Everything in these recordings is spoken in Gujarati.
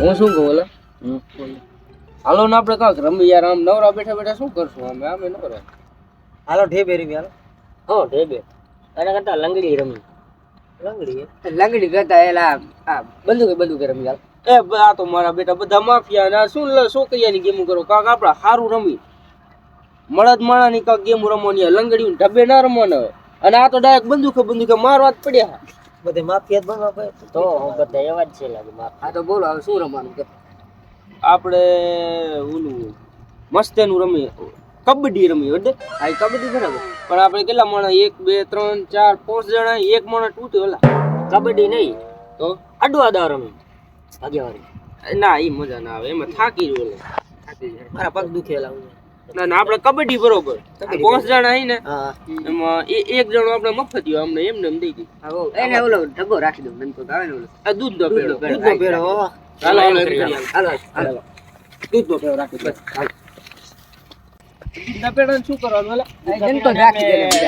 હું શું કહું ઓલા હાલો ને આપણે કાંક રમી યાર આમ નવરા બેઠા બેઠા શું કરશું? અમે આમે નવરા હાલો ઢેબે રમી હાલો હા ઢેબે એના કરતા લંગડી રમી. લંગડી લંગડી કરતા એલા આ બંદૂકે બંદૂકે રમી હાલ એ આ તો મારા બેટા બધા માફિયા ને શું કૈયાની ગેમો કરો? કાંક આપણે સારું રમી. મળદ માણાની કાંક ગેમ રમવાની લંગડી ઢબે ના રમવાના અને આ તો ડાયરેક્ટ બંદૂકે બંદૂકે મારવા જ પડ્યા. બધે માફિયા બનવા પડે તો બધા એવા જ છે લાગે. હા તો બોલો હવે શું રમવાનું કે? આપણે ઓલું મસ્તેનું રમીએ. કબડ્ડી રમી હા એ કબડ્ડી બરાબર પણ આપણે કેટલા માણસ? એક બે ત્રણ ચાર પાંચ જણા એક માણસ તૂટ્યો ઓલા. કબડ્ડી નહીં? તો? અડવા દા રમી. ભાગ્યવાળી ના એ મજા ના આવે. એમાં થાકી જ ઓલે. થાકી જાય. મારા પગ દુખેલા ના ના આપણે કબડ્ડી બરોબર. પાંચ જણા હી ને એમાં એક જણો આપણે મફતિયો અમને એમને એમ દઈ દીધું એને ઓલો ઢગો રાખી દઉં નનકો આવે ને ઓલો. આ દૂધ નો પેડો. દૂધનો પેડો હાલો હાલો હાલો હાલો. દૂધ નો પેડો રાખી બસ હાલો. દૂધના શું કરવાનું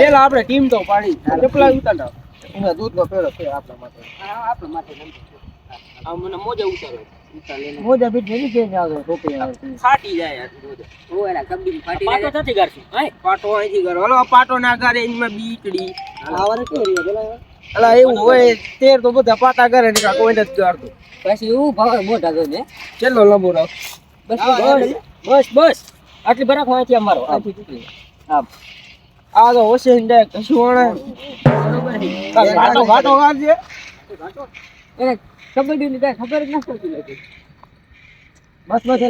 પેલા આપણે ટીમ તો પાડી. ઉતારો ઉતારતા નો. પેડો છે આપણા માટે. આપણા માટે આ મને મોજા ઉતારો. મોજા બીટ નથી કે ફાટી જાય યાર ઓ કબડી ફાટી જાય પાટો નથી ગારશું. પાટો અહીંથી ગારો. હલો પાટો ના ગારે એમાં બીટડી આવારે કે રીતે પેલા અલા એવું હોય તેર તો બધા પાટા કરે ને કોઈ નથી ગારતું પછી એવું ભાવ મોટા ગમે ચેલો લંબો રાખ બસ બસ. બસ બસ. આટલી બરાબર વાંચી અમારો. આમ. આ તો હોશે ડાયરેક્ટ કશું વણે ઘાટો ઘાટો ગારજે એને કબડ્ડી ની કાંઈ ખબર જ ના પડતી નથી બસ બસ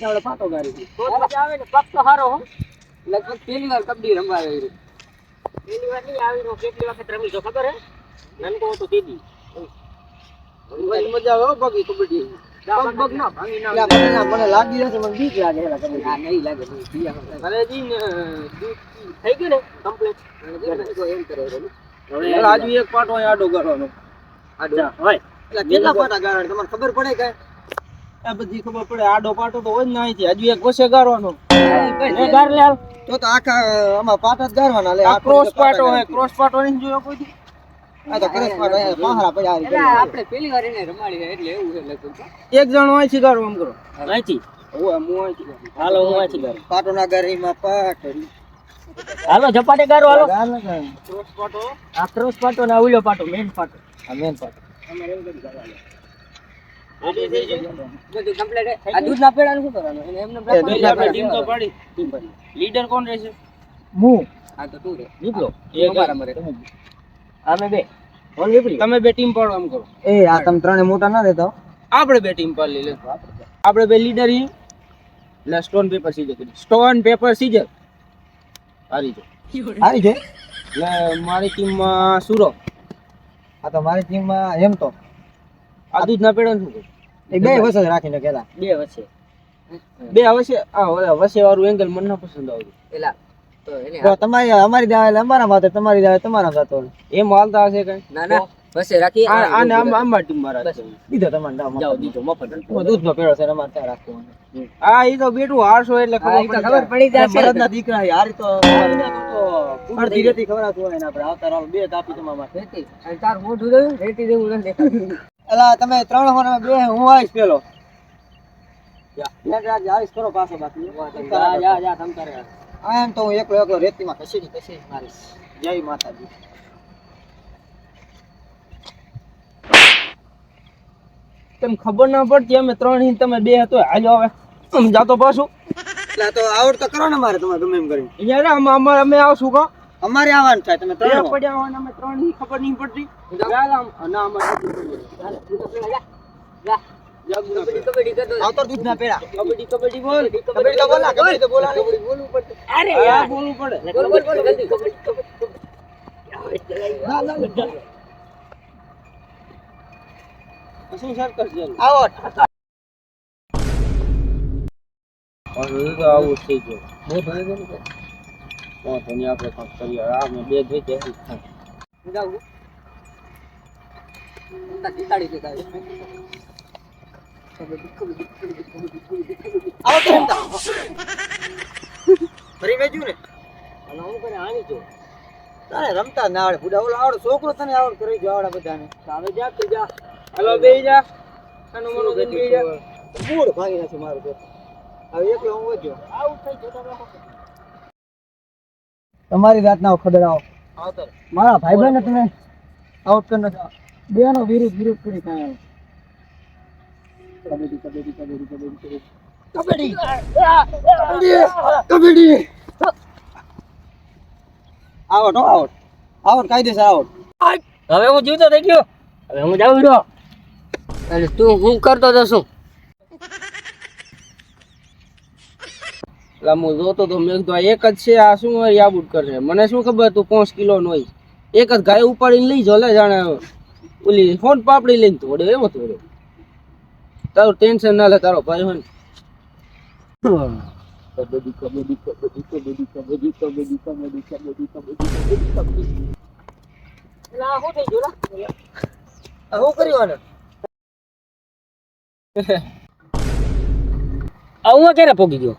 ચાવડે પાટો ગારી આવે ને પગ તો લગભગ પહેલી વાર કબડ્ડી રમવા આવી પહેલી વાર નહીં આવી કેટલી વખત રમી તો ખબર હે? નનકો હતો તેદી મજા આવે હો કબડ્ડી. મને લાગી જશે મને બીક લાગે નહીં લાગે થઈ ગયું ને કમ્પ્લીટ એમ કરે આજુ એક પાટો આડો કરવાનો. કેટલા પાટા ગાળા તમને ખબર પડે કે આ બધી ખબર પડે. આડો પાટો તો હોય જ અહીંથી. હજુ એક વસે ગારવાનો. એ ગાર લે તો તો આખા આમાં પાટા જ ગારવાના લે. આ ક્રોસ પાટો હે ક્રોસ પાટો નહીં જોયો કોઈ આ તો ક્રોસ પાટો અહીંયા પહારા પડ્યા આ આપણે પેલી વાર એને રમાડી એટલે એવું છે લગભગ. એક જણો અહીંથી ગારો આમ કરો. અહીંથી? હું અહીંથી. હાલો હું અહીંથી ગારું. પાટો ના ગારીમાં પાટ. હાલો ઝપાટે ગારો હાલો. ક્રોસ પાટો આ ક્રોસ પાટો ને ઉલ્યો પાટો મેન પાટો. આ મેન પાટો. રેડી થઈ ગયું. બધું કમ્પ્લીટ આ દૂધ ના પેડા શું કરવાનું? એને એમને પહેલા આપણે ટીમ તો પાડી. લીડર કોણ રહેશે? હું. હા તો તું રે. નીકળો. અમે બે. તમે બે ટીમ પાડો આમ કરો. એ આ તમે ત્રણે મોટા ના દેતા આપણે બે ટીમ પાડી લે આપણે બે. લીડર હી એટલે stone paper scissor stone paper scissor હારી છે હારી છે એટલે મારી ટીમમાં સુરો આ તો મારી ટીમમાં એમ તો. આ દૂધ ના પેડો શું? એ બે વસ જ રાખીને કેલા બે વર્ષે. બે વર્ષે આ ઓલા વસે વાળું એંગલ મને ના પસંદ આવતું. પેલા તો એને તમારી અમારી દાવે એટલે અમારા માથે તમારી દાવે તમારા સાથે એમ હાલતા હશે કઈ? ના ના. વચ્ચે રાખી આ- આને આમ આમ ટીમમાં રાખે દીધો તમારે નામ જાઓ દીધો મફત દૂધ નો પેડો છે ને ત્યાં રાખવાનો. આ ઈ તો બેટું હારશો એટલે ખબર પડી જશે. મરદના દીકરા યાર હારી તો અડધી રેતી ખવડાવતું હોય ને આપણે આવતા રાવ બે તાપી તમારા માં રેતી. અને તાર મોઢું જોયું રેતી જેવું નથી દેખાતું. એલા તમે ત્રણ હોના બે હું આવીશ પેલો. આવીશ કરો પાછો બાકી. જા જા જા તમ તારે આ એમ તો હું એકલો એકલો રેતીમાં કસી કસી મારીશ. જય માતાજી. તેમ ખબર ના પડતી? અમે ત્રણ ઇંચ તમે બે હતો. હાલ્યો હવે. હું જાતો પાછું. એટલે તો આવડ તો કરો ને મારે તમારે ગમે એમ કરીને. અહીંયા રે, અમારે અમે આવશું કા? અમારે આવવાનું થાય તમે ત્રણ પડ્યા હોય અમે ત્રણની ખબર નહીં પડતી. ના અમારે કબડ્ડી કબડ્ડી કબડ્ડી તો ના, તો આપણે કાંઈક કરીએ? આ મેં બે જોઈ જાઉં આવો તો એમ ફરી વેચ્યું ને. અને હું કરે આની જો. તારે રમતા ના આવડે. બુડા ઓલો આવડે. છોકરો તને આવડ કરી જો આવડા બધાને. આવે જા તું જા. હાલો જા. આનું મનો બેહી જા. મૂળ ભાગી નાખ્યું મારું તો. હવે એકલો હું વધ્યો. તમારી રાતના ખડરાવો આવતર મારા ભાઈબંધને તમે આઉટ કરી નાખો. બેનો વિરુદ્ધ વિરુદ્ધ કરી કાંઈ કબડ્ડી કબડ્ડી કબડ્ડી કબડ્ડી કબડ્ડી. કબડ્ડી. આઉટ હો આઉટ આઉટ કાયદેસર આઉટ હવે હું જીવતો થઈ ગયો. હવે હું જાઉં રહ્યો અને તું હું કરતો તો શું? એટલે હું જોતો તો મેં કીધું આ એક જ છે આ શું હોય યાબુટ કરશે મને શું ખબર તું પાંચ કિલો નો હોય એક જ ગાય ઉપાડીને લઈ જો લે જાણે ઓલી ફોન પાપડી લઈને તોડ્યો એવો તોડ્યો તારું ટેન્શન ના લે તારો ભાઈ હોય ને. કબડ્ડી કબડ્ડી કબડ્ડી કબડ્ડી કબડ્ડી કબડ્ડી કબડ્ડી કબડ્ડી કબડ્ડી કબડ્ડી શું કર્યું આને? આવું ક્યારે પોગી ગયો?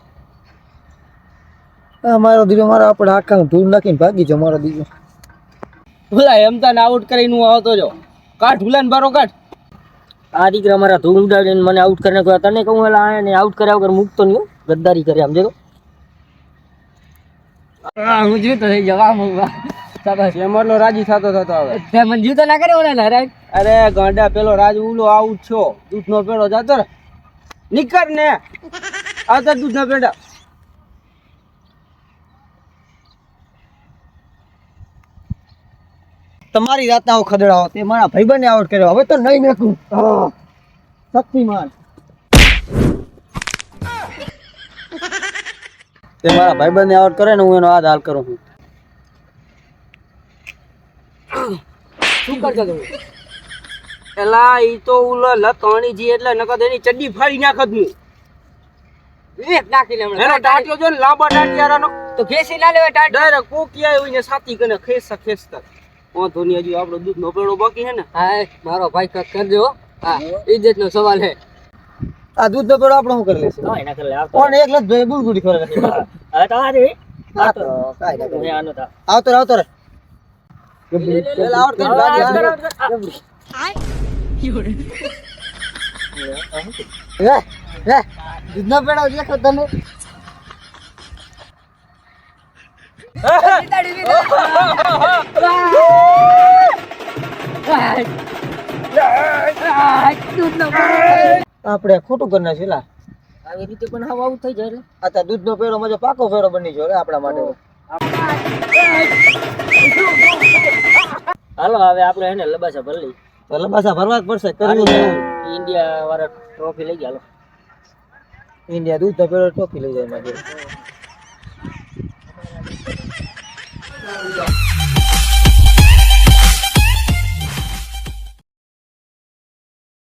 મારો દીકરો મારા આપણે આખા ધૂળ નાખીને ભાગી જો મારો દીકરો ભલા તને આઉટ કરીને હું આવતો જો કાઢ ભૂલાને બારો કાઢ. આ દીકરા મારા ધૂળ ઉડાડીને મને આઉટ કરીને કહ્યું તને કહું એટલે આને આઉટ કર્યા વગર મૂકતો નહીં. ગદ્દારી કરે સમજે તો હું જીવતો થઈ જવા એમરલો રાજી થતો થતો હવે તે મંજુ તો ના કરે ઓલા ના રાઈટ અરે ગાંડા પેલો રાજ ઉલો આઉટ છો. દૂધનો પેડો જાતર નીકળ ને. આવતા દૂધના પેડા. તમારી રાતના હું ખદડાવો. તે મારા ભાઈબંધને આઉટ કર્યો. હવે તો નહીં નાખું શક્તિમાન. તે મારા ભાઈબંધને આઉટ કરે ને હું એનો આ હાલ કરું છું. શું કરતો તું એલા ઈ તો ઉલો લતણી જી એટલે નકર એની ચડ્ડી ફાડી નાખત હું. વિવેક નાખી લે એનો ટાટિયો જો ને લાંબા ટાટિયારાનો. તો ખેસી ના લેવાય ટાટ ડાયરેક્ટ કોકિયા આવીને સાતી કને ખેંચતા ખેંચતા વાંધો નહીં હજી આપણો દૂધનો પેડો બાકી હે ને. હા મારો ભાઈ કક કરજો હા. ઇજ્જત નો સવાલ હે. આ દૂધ નો પેડો આપણે શું કરી લેશું? હા એના કરે આવતો. કોણ એકલા જ ભાઈ બુલબુલી ખોરે હવે તો આ રે. આ તો કાંઈ ના આનો તા. આવતો આવતો રહે. આપડે ખોટું કરી નાખ્યું આવી રીતે પણ હવા આવું થઈ જાય આ દૂધ નો પેરો મજો પાકો પેરો બની ગયો આપણા માટે. હાલો હવે આપણે એને લબાસા ભરી લઈ તો લંબાસા ભરવા જ પડશે કરવું ઇન્ડિયા વાળા ટ્રોફી લઈ ગયા હાલો. ઇન્ડિયા દૂધનો પેડો ટ્રોફી લઈ જાય મારી